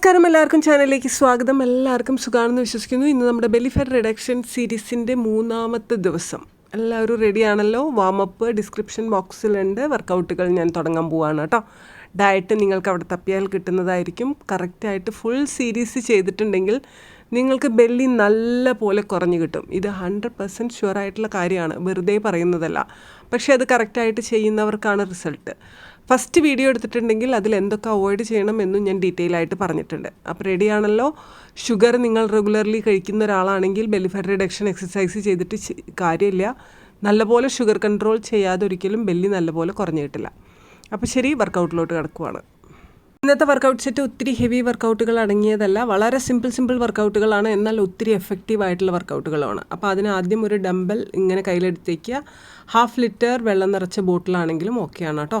നമസ്കാരം എല്ലാവർക്കും ചാനലിലേക്ക് സ്വാഗതം. എല്ലാവർക്കും സുഖാണെന്ന് വിശ്വസിക്കുന്നു. ഇന്ന് നമ്മുടെ ബെലിഫർ റിഡക്ഷൻ സീരീസിന്റെ മൂന്നാമത്തെ ദിവസം. എല്ലാവരും റെഡിയാണല്ലോ വാമപ്പ് ഡിസ്ക്രിപ്ഷൻ ബോക്സിലുണ്ട് വർക്കൗട്ടുകൾ ഞാൻ തുടങ്ങാൻ പോവാണ് കേട്ടോ. ഡയറ്റ് നിങ്ങൾക്ക് അവിടെ തപ്പിയാൽ കിട്ടുന്നതായിരിക്കും. കറക്റ്റായിട്ട് ഫുൾ സീരീസ് ചെയ്തിട്ടുണ്ടെങ്കിൽ നിങ്ങൾക്ക് ബെല്ലി നല്ല പോലെ കുറഞ്ഞു കിട്ടും. ഇത് ഹൺഡ്രഡ് പെർസെന്റ് ഷുവർ ആയിട്ടുള്ള കാര്യമാണ്. വെറുതെ പറയുന്നതല്ല. പക്ഷേ അത് കറക്റ്റായിട്ട് ചെയ്യുന്നവർക്കാണ് റിസൾട്ട് ഫസ്റ്റ് വീഡിയോ എടുത്തിട്ടുണ്ടെങ്കിൽ അതിൽ എന്തൊക്കെ അവോയ്ഡ് ചെയ്യണം എന്നും ഞാൻ ഡീറ്റെയിൽ ആയിട്ട് പറഞ്ഞിട്ടുണ്ട്. അപ്പോൾ റെഡിയാണല്ലോ ഷുഗർ നിങ്ങൾ റെഗുലർലി കഴിക്കുന്ന ഒരാളാണെങ്കിൽ ബെല്ലിഫാറ്റ് റിഡക്ഷൻ എക്സസൈസ് ചെയ്തിട്ട് കാര്യമില്ല. നല്ലപോലെ ഷുഗർ കൺട്രോൾ ചെയ്യാതെ ഒരിക്കലും ബെല്ലി നല്ലപോലെ കുറഞ്ഞു കിട്ടില്ല. അപ്പോൾ ശരി വർക്കൗട്ടിലോട്ട് കിടക്കുവാണ്. ഇന്നത്തെ വർക്കൗട്ട് സെറ്റ് ഒത്തിരി ഹെവി വർക്കൗട്ടുകൾ അടങ്ങിയതല്ല. വളരെ സിമ്പിൾ സിമ്പിൾ വർക്കൗട്ടുകളാണ് എന്നാൽ ഒത്തിരി എഫക്റ്റീവ് ആയിട്ടുള്ള വർക്കൗട്ടുകളാണ് അപ്പോൾ അതിന് ആദ്യം ഒരു ഡംബൽ ഇങ്ങനെ കയ്യിലെടുത്തേക്കുക. ഹാഫ് ലിറ്റർ വെള്ളം നിറച്ച ബോട്ടിലാണെങ്കിലും ഓക്കെയാണ് കേട്ടോ.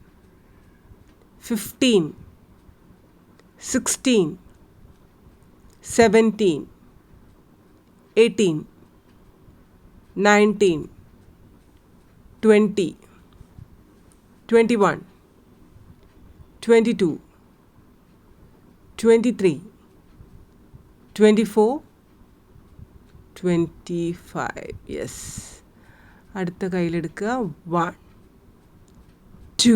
Fifteen, sixteen, seventeen, eighteen, nineteen, twenty, twenty-one, twenty-two. 23 24 25 yes അടുത്ത കയ്യിലെടുക്കുക one two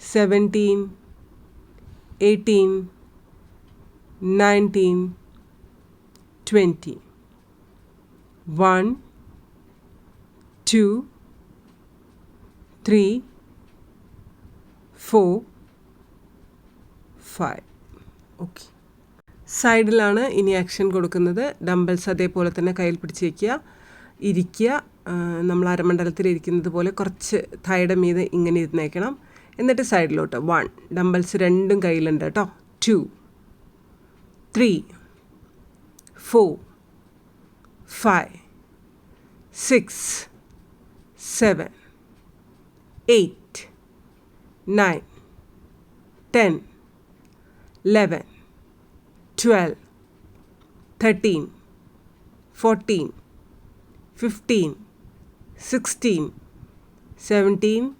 17, 18, 19, 20. 1, 2, 3, 4, 5. Okay സൈഡിലാണ് ഇനി ആക്ഷൻ കൊടുക്കുന്നത്. ഡംബൽസ് അതേപോലെ തന്നെ കയ്യിൽ പിടിച്ച് വയ്ക്കുക ഇരിക്കുക. നമ്മൾ അരമണ്ഡലത്തിൽ ഇരിക്കുന്നത് പോലെ കുറച്ച് തൈയുടെ മീതെ ഇങ്ങനെ ഇരുന്നേക്കണം. എന്നിട്ട് സൈഡിലോട്ട്. വൺ ഡംബൽസ് രണ്ടും കയ്യിലുണ്ട് കേട്ടോ. Two three four five six seven eight nine ten 11, 12, 13, 14, 15, 16, 17,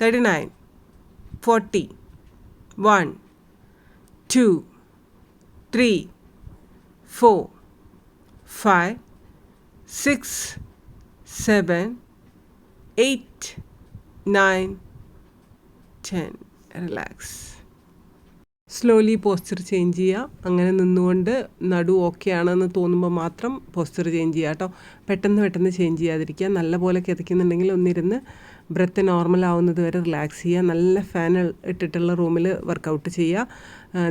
39, 40, 1, 2, 3, 4, 5, 6, 7, 8, 9, 10. Relax slowly posture change ചെയ്യുക അങ്ങനെ നിന്നുകൊണ്ട് നടു ഓക്കെ ആണെന്ന് തോന്നുമ്പോൾ മാത്രം പോസ്ചർ ചേഞ്ച് ചെയ്യുക കേട്ടോ പെട്ടെന്ന് പെട്ടെന്ന് ചേഞ്ച് ചെയ്യാതിരിക്കുക. നല്ലപോലെ കിതയ്ക്കുന്നുണ്ടെങ്കിൽ ഒന്നിരുന്ന് ബ്രത്ത് നോർമൽ ആവുന്നത് വരെ റിലാക്സ് ചെയ്യുക. നല്ല ഫാൻ ഇട്ടിട്ടുള്ള റൂമിൽ വർക്കൗട്ട് ചെയ്യുക.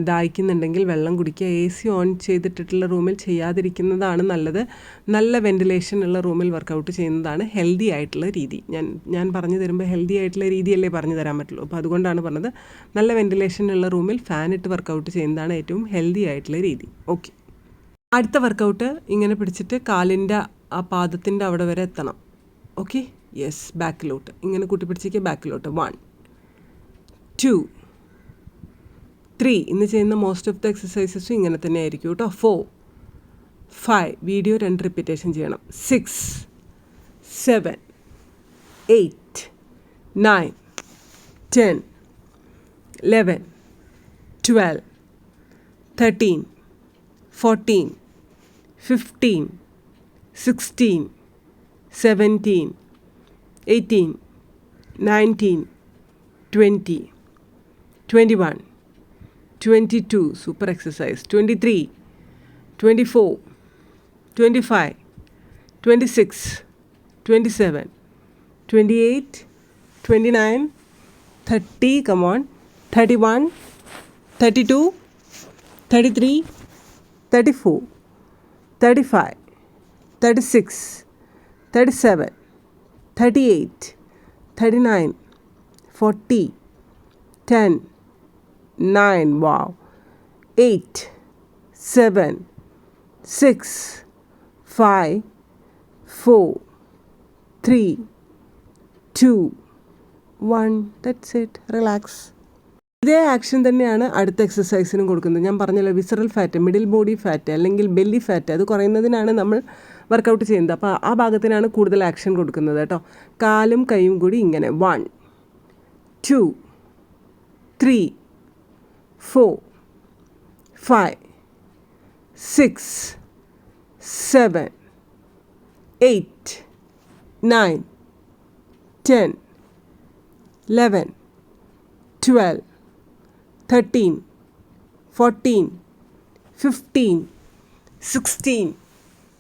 ദാഹിക്കുന്നുണ്ടെങ്കിൽ വെള്ളം കുടിക്കുക. എ സി ഓൺ ചെയ്തിട്ടിട്ടുള്ള റൂമിൽ ചെയ്യാതിരിക്കുന്നതാണ് നല്ലത്. നല്ല വെന്റിലേഷൻ ഉള്ള റൂമിൽ വർക്കൗട്ട് ചെയ്യുന്നതാണ് ഹെൽത്തി ആയിട്ടുള്ള രീതി. ഞാൻ ഞാൻ പറഞ്ഞു തരുമ്പോൾ ഹെൽത്തി ആയിട്ടുള്ള രീതിയല്ലേ പറഞ്ഞു തരാൻ പറ്റുള്ളൂ. അപ്പോൾ അതുകൊണ്ടാണ് പറഞ്ഞത് നല്ല വെന്റിലേഷൻ ഉള്ള റൂമിൽ ഫാൻ ഇട്ട് വർക്കൗട്ട് ചെയ്യുന്നതാണ് ഏറ്റവും ഹെൽത്തി ആയിട്ടുള്ള രീതി. ഓക്കെ. അടുത്ത വർക്കൗട്ട് ഇങ്ങനെ പിടിച്ചിട്ട് കാലിന്റെ ആ പാദത്തിന്റെ അവിടെ വരെ എത്തണം. ഓക്കെ? യെസ് ബാക്കിലോട്ട് ഇങ്ങനെ കൂട്ടി ബാക്കിലോട്ട് വൺ ടു ത്രീ ഇന്ന് ചെയ്യുന്ന മോസ്റ്റ് ഓഫ് ദ എക്സസൈസസും ഇങ്ങനെ തന്നെ ആയിരിക്കും കേട്ടോ ഫോർ ഫൈവ് വീഡിയോ രണ്ട് റിപ്പീറ്റേഷൻ ചെയ്യണം. Six seven eight nine ten eleven twelve thirteen fourteen fifteen sixteen seventeen 18, 19, 20, 21, 22, super exercise, 23, 24, 25, 26, 27, 28, 29, 30, come on, 31, 32, 33, 34, 35, 36, 37, thirty one two three four five six seven eight thirty nine forty ten nine, wow, eight, seven, six, five, four, three, two, one. That's it. Relax. ഇതേ action തന്നെയാണ് അടുത്ത എക്സസൈസിനും കൊടുക്കുന്നത് ഞാൻ പറഞ്ഞല്ലോ visceral fat middle body fat അല്ലെങ്കിൽ belly fat അത് കുറയുന്നതിനാണ് നമ്മൾ വർക്കൗട്ട് ചെയ്യുന്നത്. അപ്പോൾ ആ ഭാഗത്തിനാണ് കൂടുതൽ ആക്ഷൻ കൊടുക്കുന്നത് കേട്ടോ. കാലും കൈയും കൂടി ഇങ്ങനെ. One two three four five six seven eight nine ten eleven twelve thirteen fourteen fifteen sixteen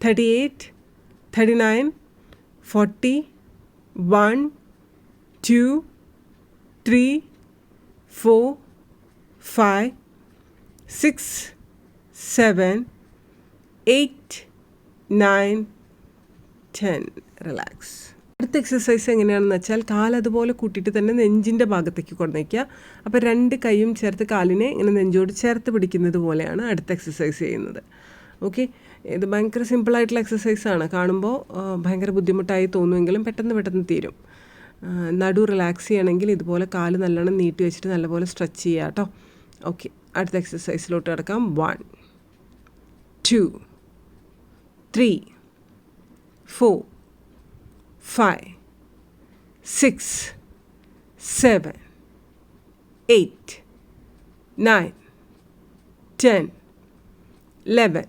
38, 39, 40, 1, 2, 3, 4, 5, six seven eight nine ten relax അടുത്ത എക്സസൈസ് എങ്ങനെയാണെന്ന് വെച്ചാൽ കാൽ അതുപോലെ കൂട്ടിയിട്ട് തന്നെ നെഞ്ചിന്റെ ഭാഗത്തേക്ക് കൊണ്ടുവയ്ക്കുക അപ്പോൾ രണ്ട് കൈയും ചേർത്ത് കാലിനെ ഇങ്ങനെ നെഞ്ചോട് ചേർത്ത് പിടിക്കുന്നത് പോലെയാണ് അടുത്ത എക്സസൈസ് ചെയ്യുന്നത്. ഓക്കെ. ഇത് ഭയങ്കര സിമ്പിളായിട്ടുള്ള എക്സസൈസാണ്. കാണുമ്പോൾ ഭയങ്കര ബുദ്ധിമുട്ടായി തോന്നുമെങ്കിലും പെട്ടെന്ന് പെട്ടെന്ന് തീരും. നടു റിലാക്സ് ചെയ്യണമെങ്കിൽ ഇതുപോലെ കാൽ നല്ലോണം നീട്ടി വെച്ചിട്ട് നല്ലപോലെ സ്ട്രെച്ച് ചെയ്യുക കേട്ടോ ഓക്കെ. അടുത്ത എക്സസൈസിലോട്ട് കിടക്കാം. One two three four five six seven eight nine ten eleven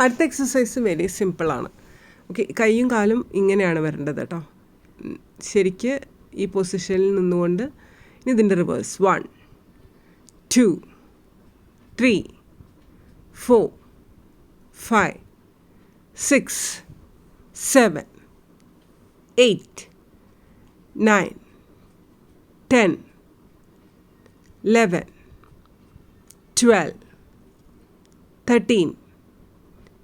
അടുത്ത എക്സസൈസ് വെരി സിമ്പിളാണ് ഓക്കെ കൈയും കാലും ഇങ്ങനെയാണ് വരേണ്ടത് കേട്ടോ. ശരിക്ക് ഈ പൊസിഷനിൽ നിന്നുകൊണ്ട് ഇനി ഇതിന്റെ reverse one two three four five six seven eight nine ten eleven twelve thirteen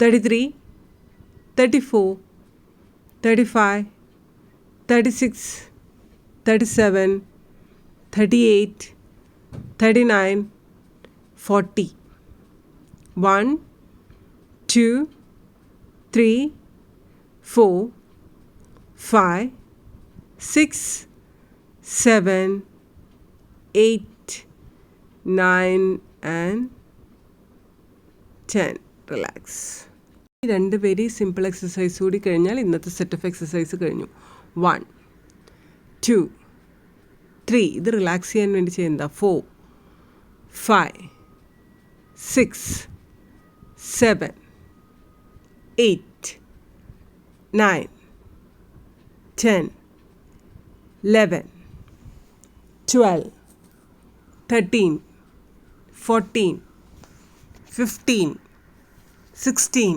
33, 34, 35, 36, 37, 38, 39, 40. 1, 2, 3, 4, 5, 6, 7, 8, 9, and 10. Relax. ഈ രണ്ട് വെരി സിമ്പിൾ എക്സസൈസ് കൂടി കഴിഞ്ഞാൽ ഇന്നത്തെ സെറ്റ് ഓഫ് എക്സസൈസ് കഴിഞ്ഞു. വൺ ടു ത്രീ ഇത് റിലാക്സ് ചെയ്യാൻ വേണ്ടി ചെയ്യുന്നതാ. Four five six seven eight nine ten eleven twelve thirteen fourteen fifteen sixteen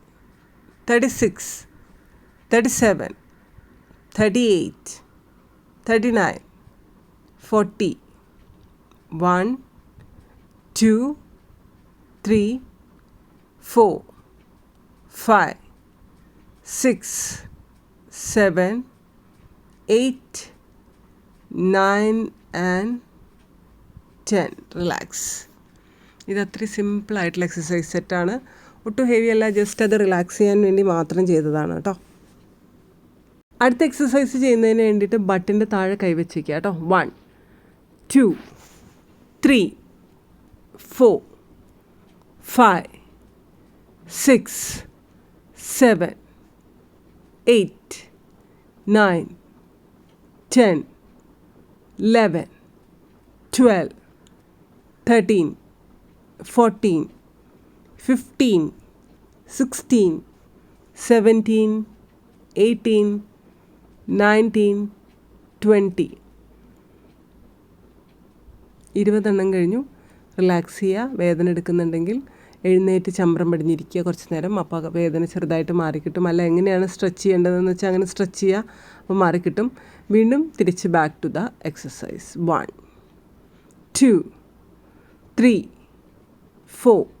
thirty six thirty seven thirty eight thirty nine forty one two three four five six seven eight nine and ten relax ഇത് അത്രയും സിമ്പിളായിട്ടുള്ള exercise സെറ്റാണ് ഒട്ടും heavy അല്ല just അത് relax ചെയ്യാൻ വേണ്ടി മാത്രം ചെയ്തതാണ് കേട്ടോ അടുത്ത എക്സസൈസ് ചെയ്യുന്നതിന് വേണ്ടിയിട്ട് ബട്ടിന്റെ താഴെ കൈവച്ചിരിക്കുക കേട്ടോ one two three four five six seven eight nine ten eleven twelve thirteen fourteen fifteen sixteen seventeen eighteen nineteen twenty ഇരുപതെണ്ണം കഴിഞ്ഞു. റിലാക്സ് ചെയ്യുക. വേദന എടുക്കുന്നുണ്ടെങ്കിൽ എഴുന്നേറ്റ് ചമ്രം പടിഞ്ഞിരിക്കുക. കുറച്ച് നേരം അപ്പോൾ വേദന ചെറുതായിട്ട് മാറിക്കിട്ടും. അല്ല എങ്ങനെയാണ് സ്ട്രെച്ച് ചെയ്യേണ്ടതെന്ന് വെച്ചാൽ അങ്ങനെ സ്ട്രെച്ച് ചെയ്യുക. അപ്പോൾ മാറിക്കിട്ടും. വീണ്ടും തിരിച്ച് back to the exercise one two three four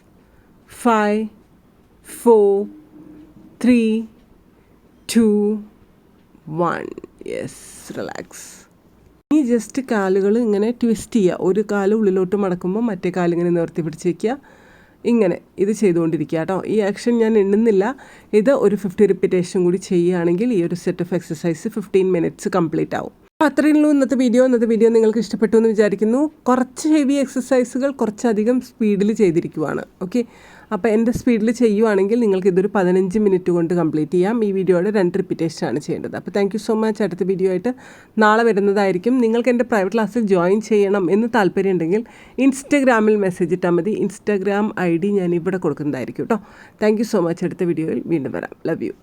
five four, three, two, one. Yes, relax. ഇനി ജസ്റ്റ് കാലുകൾ ഇങ്ങനെ ട്വിസ്റ്റ് ചെയ്യുക ഒരു കാൽ ഉള്ളിലോട്ട് മടക്കുമ്പോൾ മറ്റേ കാലിങ്ങനെ നിവർത്തി പിടിച്ച് വയ്ക്കുക ഇങ്ങനെ ഇത് ചെയ്തുകൊണ്ടിരിക്കുക കേട്ടോ ഈ ആക്ഷൻ ഞാൻ എണ്ണുന്നില്ല. ഇത് ഒരു ഫിഫ്റ്റി റിപ്പീറ്റേഷൻ കൂടി ചെയ്യുകയാണെങ്കിൽ ഈ ഒരു set of exercise fifteen minutes complete ആവും. അപ്പോൾ അത്രയുള്ളൂ ഇന്നത്തെ വീഡിയോ ഇന്നത്തെ വീഡിയോ നിങ്ങൾക്ക് ഇഷ്ടപ്പെട്ടു എന്ന് വിചാരിക്കുന്നു. കുറച്ച് ഹെവി എക്സസൈസുകൾ കുറച്ചധികം സ്പീഡിൽ ചെയ്തിരിക്കുവാണ്. ഓക്കെ അപ്പോൾ എന്റെ സ്പീഡിൽ ചെയ്യുവാണെങ്കിൽ നിങ്ങൾക്ക് ഇതൊരു പതിനഞ്ച് മിനിറ്റ് കൊണ്ട് കംപ്ലീറ്റ് ചെയ്യാം. ഈ വീഡിയോയുടെ രണ്ട് റിപ്പീറ്റേഷൻ ആണ് ചെയ്യേണ്ടത്. അപ്പോൾ താങ്ക് സോ മച്ച് അടുത്ത വീഡിയോ ആയിട്ട് നാളെ വരുന്നതായിരിക്കും. നിങ്ങൾക്ക് എന്റെ പ്രൈവറ്റ് ക്ലാസ്സിൽ ജോയിൻ ചെയ്യണം എന്ന് താല്പര്യമുണ്ടെങ്കിൽ ഇൻസ്റ്റഗ്രാമിൽ മെസ്സേജ് ഇട്ടാൽ മതി. ഇൻസ്റ്റാഗ്രാം ഐ ഡി ഞാൻ ഇവിടെ കൊടുക്കുന്നതായിരിക്കും കേട്ടോ താങ്ക് സോ മച്ച് അടുത്ത വീഡിയോയിൽ വീണ്ടും വരാം. Love you